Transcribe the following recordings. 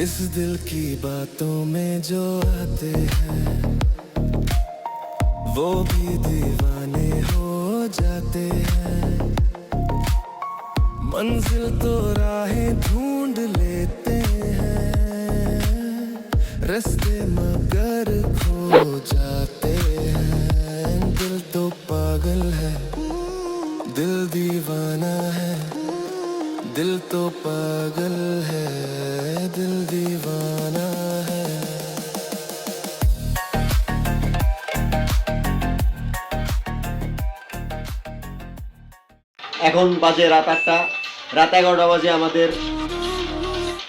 इस दिल की बातों में जो आते हैं, वो भी दीवाने हो जाते हैं। मंजिल तो राहें ढूंढ लेते हैं, रस्ते मगर पागल है दिल दीवाना है এখন বাজে রাত আটটা রাত এগারোটা বাজে আমাদের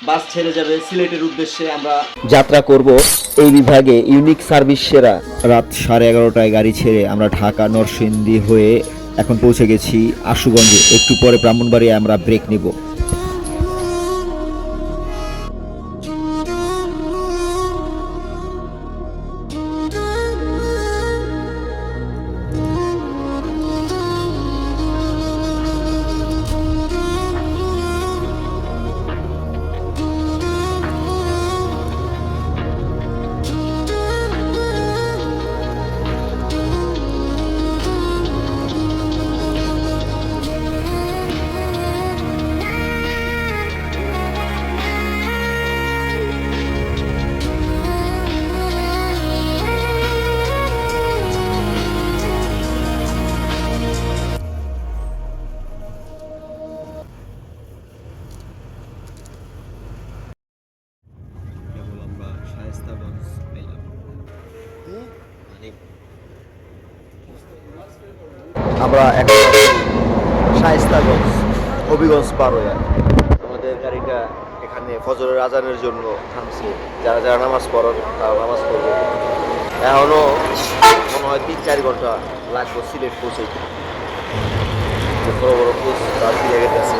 বাস ছেড়ে যাবে সিলেটের উদ্দেশ্যে আমরা যাত্রা করব এই বিভাগে ইউনিক সার্ভিস সেরা রাত সাড়ে এগারোটায় গাড়ি ছেড়ে আমরা ঢাকা নরসিংদী হয়ে এখন পৌঁছে গেছি আশুগঞ্জে একটু পরে ব্রাহ্মণবাড়িয়ায় আমরা ব্রেক নিব আমরা এখন শায়েস্তাগঞ্জ হবিগঞ্জ পার হয়ে আমাদের গাড়িটা এখানে ফজরের আজানের জন্য থামছে। যারা যারা নামাজ পড়েন তারা নামাজ পড়বে। এখনও মনে হয় তিন চার ঘণ্টা লাগবে সিলেট পৌঁছাইতে বড় বড় পোস্ট তার দিয়ে গেছে।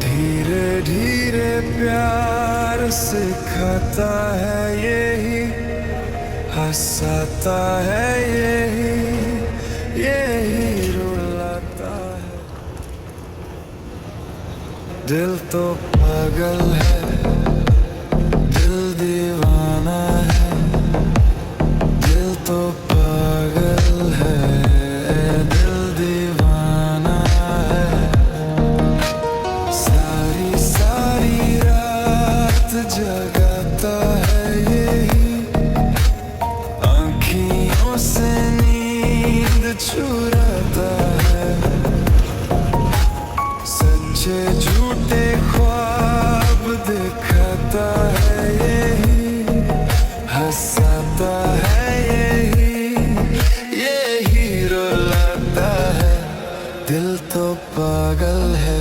धीरे धीरे प्यार सिखाता है यही, हंसाता है यही यही रुलाता है। दिल तो पागल है। पागल है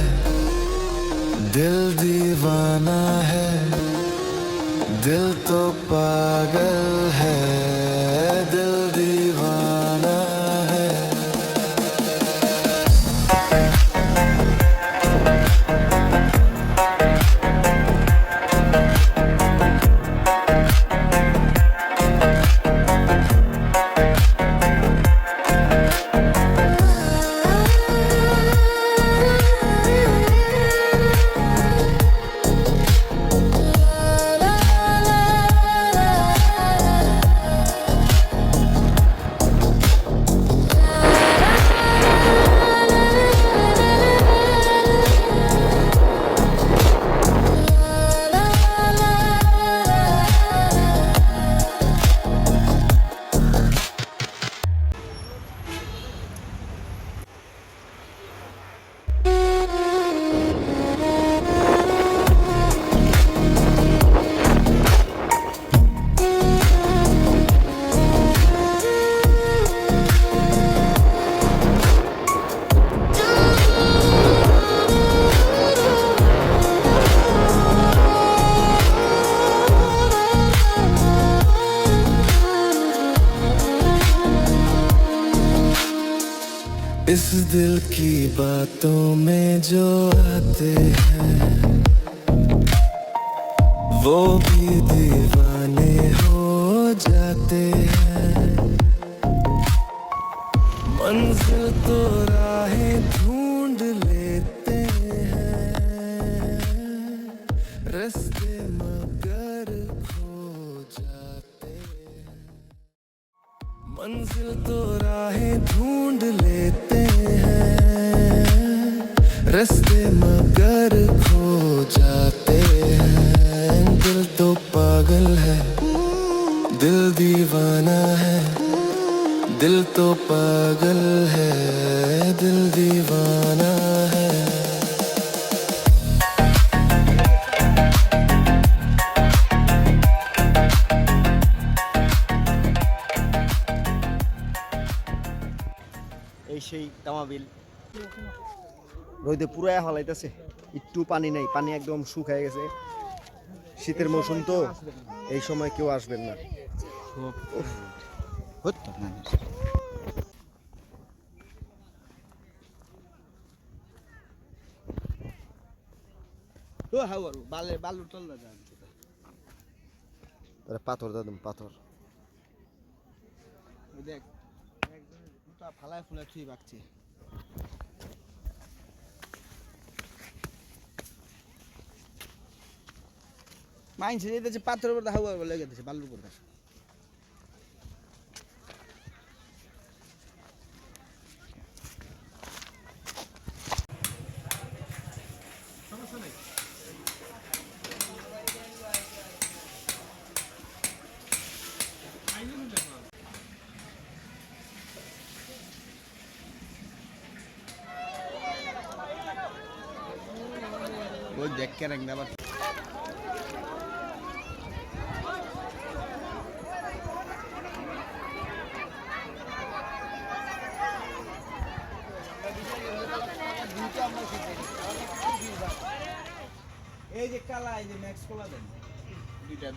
दिल दीवाना है दिल तो पागल है। इस दिल की बातों में जो आते हैं, वो भी दीवाने हो जाते हैं। मंजिल तो राहें ढूंढ लेते हैं, रास्ते मगर खो जाते हैं। मंजिल तो मगर खो जाते हैं दिल तो पागल है दिल दीवाना है दिल तो पागल है दिल दीवाना है এই সেই তামাবিল রোদে পুরাই হলাইতেছে। একটু পানি নেই পানি একদম শুকায় গেছে। শীতের মৌসুম তো এই সময় কেউ আসবেন না। পাথর দাদুম পাথর। দেখ দুটা ফালায় ফুলায় থুই বাকছে মাইনছে যেতেছে পাথরের উপর হাওয়া বলে গেছে বালুর উপর ওই দেখ কেন আবার কালা এই যে ম্যাক্স কোলা দেন দুইটা।